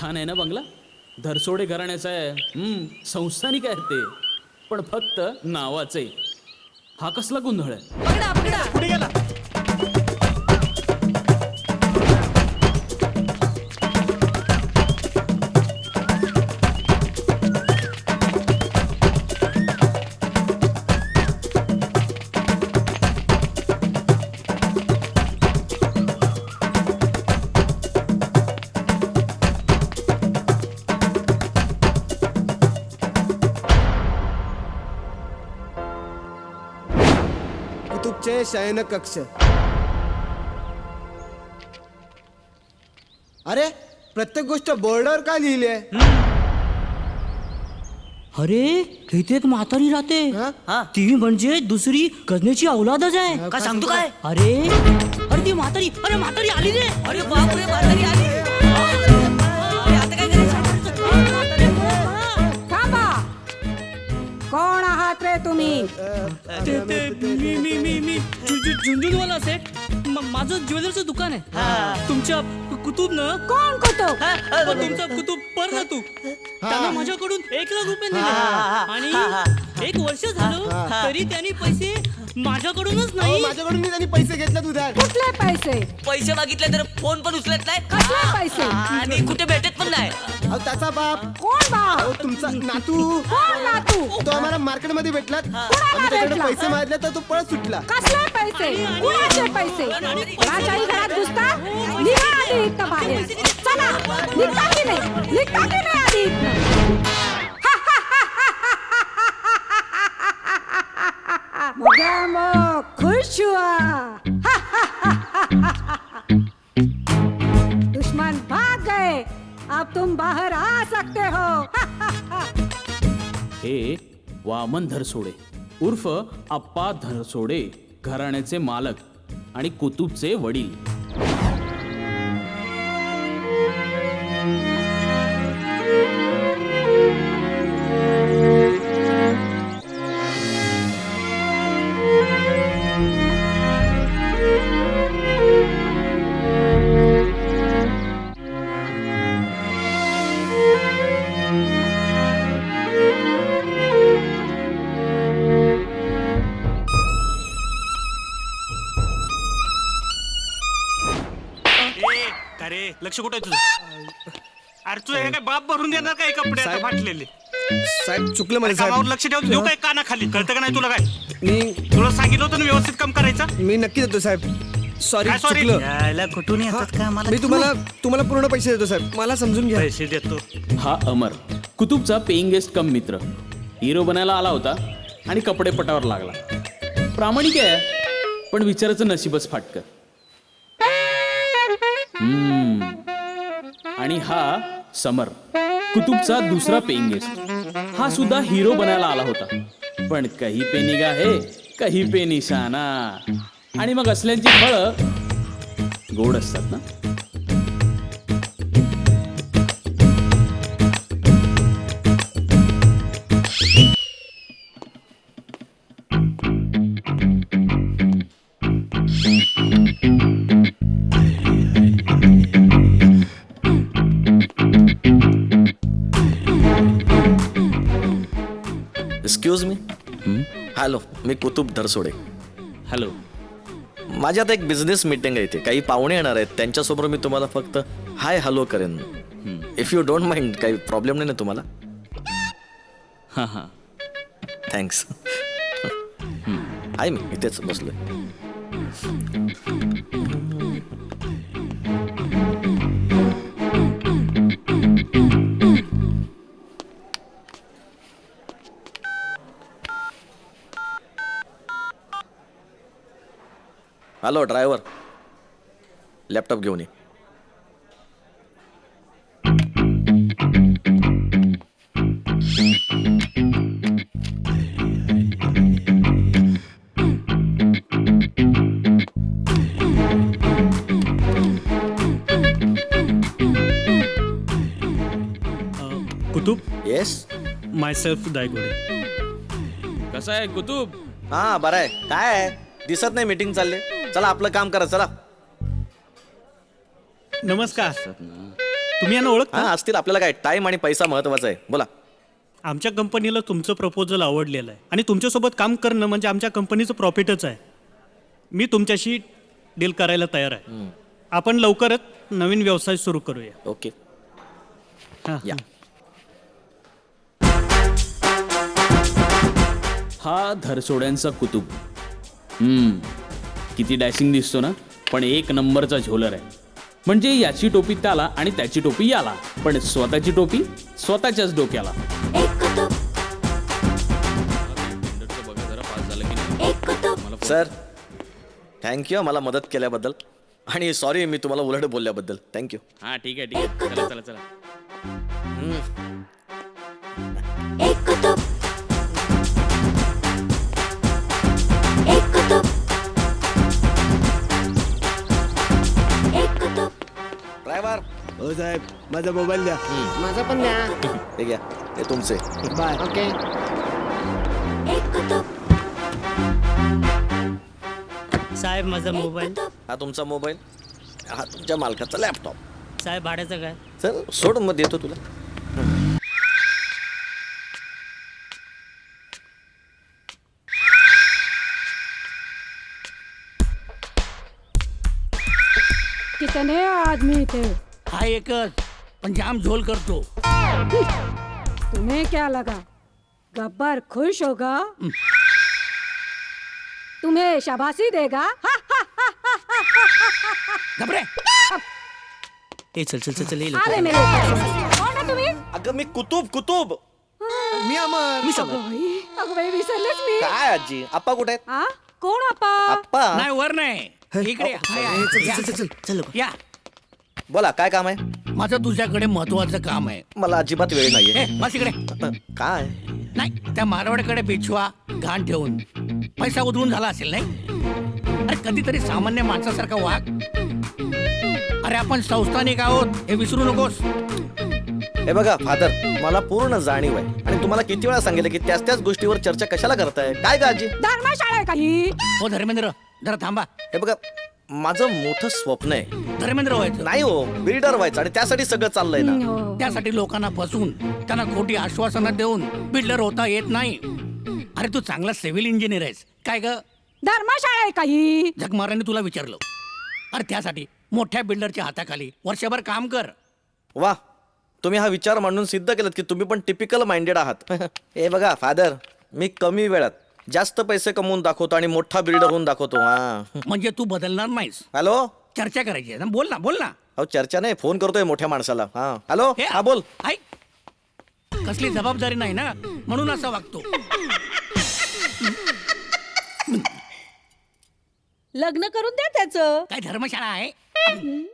छान आहे ना बंगला? धरसोडे घराण्याचा आहे. हम्म, संस्थानिक आहे ते. पण फक्त नावाचे हा कसला गोंधळ आहे? पकडा पकडा. कुठे गेला. कुतुबचे शयन कक्ष अरे प्रत्येक गोष्ट बोर्डवर का लिहिली आहे? अरे इथे एक म्हातारी राहते. हा? ती म्हणजे दुसरी गजनीची औलादच आहे. काय सांगतो काय? अरे अरे ती म्हातारी अरे म्हातारी आली रे. अरे बापरे म्हातारी आली. ते- ते- मी मी मी मी झु- झु- झुंझुनवाला सेठ म- माझं ज्वेलरचं दुकान आहे. तुमच्या कुतुब न? कोण कुतुब? तुमचा कुतुब पर ना तू. त्यांना माझ्याकडून एक लाख रुपये दिले आणि एक वर्ष झालं तरी त्यांनी पैसे माझ्याकडूनच अहो, नाही. माझ्याकडून त्यांनी पैसे घेतलेत उधार. कुठले पैसे? पैसे मागितले तर फोन पण उचलत नाही. कसले पैसे? आणि कुठे भेटत पण नाही. अहो त्याचा बाप. कोण अहो भाव तुमचा नातू. कोण नातू? तो आम्हाला मार्केटमध्ये भेटलात. कुणाला आम्ही त्याच्याकडे भेटला? पैसे मागितले तर तो पळत सुटला. कसले पैसे? कुणाचे पैसे? राजाई घरात घुसता निघा आधी इथं बाहेर. चला. निघता की नाही? निघता की नाही? हे वामन धरसोडे. उर्फ आप्पा धरसोडे घराण्याचे मालक आणि कुतुबचे वडील. लक्ष कुठे तुझं? अरे तुझं हे काय बाप भरून देणार काय कपडे आता फाटलेले? साहेब चुकलं अरे कामावर लक्ष ठेव देऊ काय काना खाली कळतं का नाही तुला काय? मी तुला सांगितलं होतं ना व्यवस्थित काम करायचं? मी नक्की देतो साहेब. सॉरी काय sorry? चुकलं. यायला कुठून येतात का मला मी तुम्हाला तुम्हाला पूर्ण पैसे देतो साहेब. मला समजून घ्या. पैसे देतो. हा अमर. कुतुबचा पेईंग गेस्ट कम मित्र. हिरो बनायला आला होता आणि कपडे पटावर लागला. प्रामाणिक आहे पण विचाराचं नशीबच फाटकर हम्म. आणि हा समर कुतुबचा दुसरा पेईंग गेस्ट हा सुद्धा हिरो बनायला आला होता. पण कही पे निगा हे कही पे निशाना. आणि मग असल्यांची फळं गोड असतात ना? एक्सक्यूज मी हॅलो मी कुतुब धरसोडे. हॅलो माझी आता एक बिझनेस मीटिंग आहे इथे. काही पाहुणे येणार आहेत. त्यांच्यासमोर मी तुम्हाला फक्त हाय हॅलो करेन. इफ यू डोंट माइंड काही प्रॉब्लेम नाही ना तुम्हाला? हां हां. थँक्स आहे मी इथेच बसलोय. हॅलो ड्रायव्हर लॅपटॉप घेऊन ये. Qutub? Yes myself Daigode कसा आहे कुतुब? हा बरं आहे. काय आहे? दिसत नाही मीटिंग चालले. चला आपलं काम करा चला. नमस्कार. तुम्ही यांना ओळख हा असतील आपल्याला काय टाइम आणि पैसा महत्त्वाचा आहे. बोला. आमच्या कंपनीला तुमचं प्रपोजल आवडलेलं आहे. आणि तुमच्यासोबत काम करणं म्हणजे आमच्या कंपनीचं प्रॉफिटच आहे. मी तुमच्याशी डील करायला तयार आहे. आपण लवकरच नवीन व्यवसाय सुरू करूया. ओके. हा. या. हा धरसोड्यांचा कुतुब. हम्म. किती डॅशिंग दिसतो ना पण एक नंबरचा झोलर आहे. म्हणजे याची टोपी त्याला आणि त्याची टोपी याला. पण स्वतःची टोपी स्वतःच्याच डोक्याला. सर थँक्यू मला मदत केल्याबद्दल. आणि सॉरी मी तुम्हाला उलट बोलल्याबद्दल. थँक्यू हा ठीक आहे ठीक आहे. चला चला चला. हो साहेब माझा मोबाईल द्या. माझा पण द्या. हे घ्या हे तुमचे. बाय. ओके. साहेब माझा मोबाईल. हा तुमचा मोबाईल? हा तुमच्या मालकाचा लॅपटॉप साहेब भाड्याचं काय? चल सोड मग देतो तुला. कितने आदमी थे? हा एकच पण जाम झोल करतो. तुम्हें क्या लगा? गब्बर खुश होगा? तुम्हें शाबाशी देगा? हा, हा, हा, हा, हा, हा, हा, हा. घबरे. ए चल चल चल चल ये आले मेरे ऊपर. कोण आहे तुम्ही? अगं मी कुतुब कुतुब. मी अमर अगं बाई, अगं बाई विसरलेच मी. काय आजी? आप्पा कुठे आहेत? कोण आपा आप्पा. नाही वर नाही. इकडे या. हाय. या. चल चल या. बोला काय काम आहे? माझं तुझ्याकडे महत्वाचं काम आहे. मला अजिबात वेळ नाहीये. बस इकडे. काय? नाही त्या मारवाड्याकडे बिछवा घाण ठेवून. पैसा उधळून झाला असेल नाही? अरे कधीतरी सामान्य माणसासारखा वाघ. अरे आपण संस्थानिक आहोत हे विसरू नकोस. हे बघा फादर मला पूर्ण जाणीव आहे. आणि तुम्हाला किती वेळा सांगितलं की त्याच त्याच गोष्टीवर चर्चा कशाला करताय? काय का आजी? धर्मशाळा आहे हो धर्मेंद्र जरा थांबा. हे बघा माझं मोठं स्वप्न आहे. धर्मेंद्र व्हायचं. नाही हो बिल्डर व्हायचं आणि त्यासाठी सगळं चाललंय ना. हो. त्यासाठी लोकांना फसवून त्यांना खोटी आश्वासनं देऊन बिल्डर होता येत नाही. अरे तू चांगला सिव्हिल इंजिनियर आहेस. काय ग? धर्मशाळा आहे काही जगमाराने तुला विचारलं. अरे त्यासाठी मोठ्या बिल्डरच्या हाताखाली वर्षभर काम कर. वा तुम्ही हा विचार मांडून सिद्ध केलं की तुम्ही पण टिपिकल माइंडेड आहात. हे बघा फादर मी कमी वेळात जास्त पैसे कमवून दाखवतो आणि मोठा बिल्डर होऊन दाखवतो हा. म्हणजे तू बदलणार नाहीस. हॅलो? चर्चा करायची आहे. ना बोल ना बोल ना. अहो चर्चा नाही फोन करतोय मोठ्या माणसाला. हा. हॅलो? हे हा बोल. ऐक कसली जबाबदारी नाही ना? म्हणून असं वागतो. लग्न करून द्या त्याचं. काय धर्मशाळा आहे?